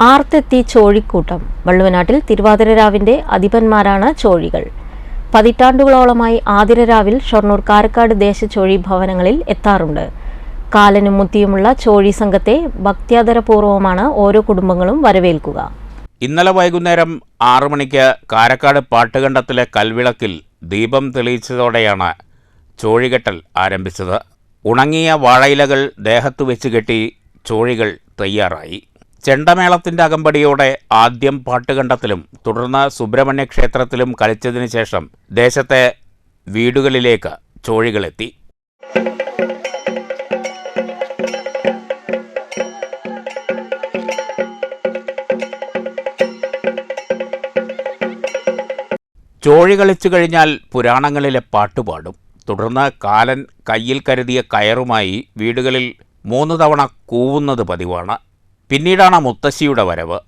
ആർത്തെത്തി ചോഴിക്കൂട്ടം. വള്ളുവനാട്ടിൽ തിരുവാതിരരാവിന്റെ അധിപന്മാരാണ് ചോഴികൾ. പതിറ്റാണ്ടുകളോളമായി ആതിരരാവിൽ ഷൊർണൂർ കാരക്കാട് ദേശചോഴി ഭവനങ്ങളിൽ എത്താറുണ്ട്. കാലനും മുത്തിയുമുള്ള ചോഴി സംഘത്തെ ഭക്ത്യാദരപൂർവമാണ് ഓരോ കുടുംബങ്ങളും വരവേൽക്കുക. ഇന്നലെ വൈകുന്നേരം ആറു മണിക്ക് കാരക്കാട് പാട്ടുകണ്ടത്തിലെ കൽവിളക്കിൽ ദീപം തെളിയിച്ചതോടെയാണ് ചോഴികെട്ടൽ ആരംഭിച്ചത്. ഉണങ്ങിയ വാഴയിലകൾ ദേഹത്തു വെച്ച് കെട്ടി ചോഴികൾ തയ്യാറായി. ചെണ്ടമേളത്തിന്റെ അകമ്പടിയോടെ ആദ്യം പാട്ടുകണ്ടത്തിലും തുടർന്ന് സുബ്രഹ്മണ്യ ക്ഷേത്രത്തിലും കളിച്ചതിന് ശേഷം ദേശത്തെ വീടുകളിലേക്ക് ചോഴികളെത്തി. ചോഴി കളിച്ചു കഴിഞ്ഞാൽ പുരാണങ്ങളിലെ പാട്ടുപാടും തുടർന്ന് കാലൻ കയ്യിൽ കരുതിയ കയറുമായി വീടുകളിൽ മൂന്ന് തവണ കൂവുന്നത് പതിവാണ്. പിന്നീടാണ് മുത്തശ്ശിയുടെ വരവ്.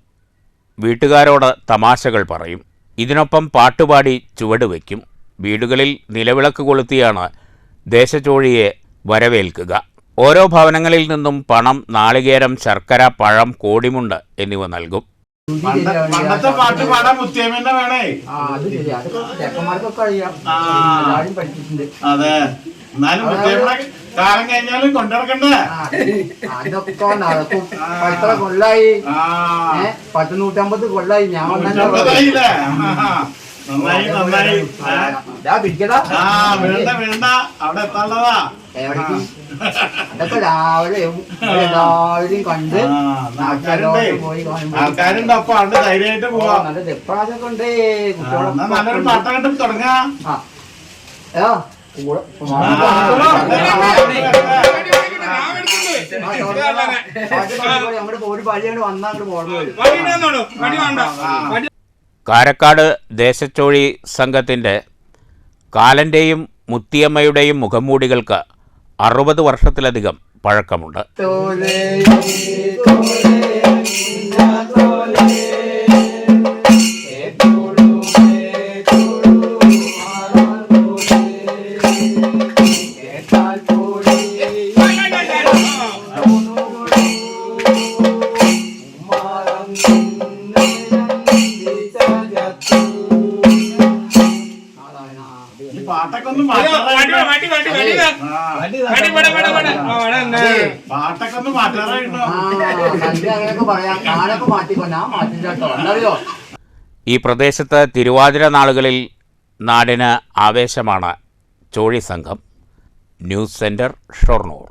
വീട്ടുകാരോട് തമാശകൾ പറയും. ഇതിനൊപ്പം പാട്ടുപാടി ചുവട് വയ്ക്കും. വീടുകളിൽ നിലവിളക്ക് കൊളുത്തിയാണ് ദേശചോഴിയെ വരവേൽക്കുക. ഓരോ ഭവനങ്ങളിൽ നിന്നും പണം നാളികേരം ശർക്കര പഴം കോടിമുണ്ട് എന്നിവ നൽകും. പണ്ടത്തെ പാട്ട് പാടാൻ വേണേ. ആ, അത് എന്നാലും കാലം കഴിഞ്ഞാലും കൊണ്ടിറക്കണ്ടേ? അതൊക്കെ നടക്കും. എത്ര കൊല്ലായി പത്ത് നൂറ്റമ്പത് കൊല്ലായി ഞാൻ. നന്നായി നന്നായി? പിടിക്കടാ. വീണ്ട വീണ്ട അവിടെ എത്താനുള്ളതാ? അതൊക്കെ രാവിലെ എല്ലാവരും കണ്ട് ആൾക്കാരുണ്ട് അപ്പൊ അവിടെ ധൈര്യമായിട്ട് പോവാ. നല്ല ദെപ്രാശൊക്കെ ഉണ്ട്. കുട്ടികളൊക്കെ നല്ലൊരു. പാട്ടായിട്ട് തുടങ്ങാ. ഏ, വന്നാ അങ്ങോട്ട് പോകണം കാരക്കാട് ദേശച്ചോഴി സംഘത്തിന്റെ കാലന്റെയും മുത്തിയമ്മയുടെയും മുഖംമൂടികൾക്ക് അറുപത് വർഷത്തിലധികം പഴക്കമുണ്ട് ഈ പാട്ടൊക്കെ ഒന്ന് മാറ്റാറായിട്ടോ പാട്ടൊക്കെ ഒന്ന് മാറ്റാറായിട്ടോ അങ്ങനെയൊക്കെ പറയാം. ഞാനൊക്കെ മാറ്റിക്കോ ഞാൻ മാറ്റില്ല കേട്ടോ. എന്നറിയോ ഈ പ്രദേശത്ത് തിരുവാതിര നാളുകളിൽ നാടിന് ആവേശമാണ് ചോഴി സംഘം. News centre Shoranur.